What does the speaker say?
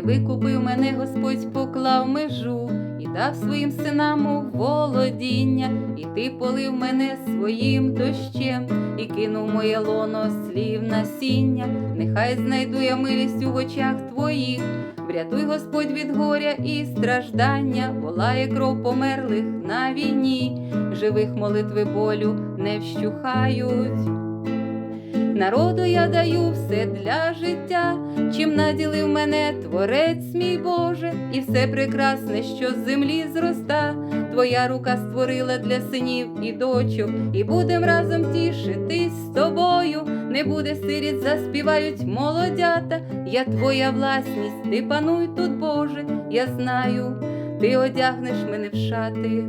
викупив мене Господь, поклав межу і дав своїм синам у володіння, і ти полив мене своїм дощем, і кинув моє лоно слів насіння. Нехай знайду я милість у очах твоїх. Врятуй Господь від горя і страждання, волає кров померлих на війні, живих молитви болю не вщухають. Народу я даю все для життя, чим наділив мене творець мій Боже, і все прекрасне, що з землі зроста. Твоя рука створила для синів і дочок, і будем разом тішитись з тобою. Не буде сиріт, заспівають молодята. Я твоя власність, ти пануй тут, Боже, я знаю, ти одягнеш мене в шати.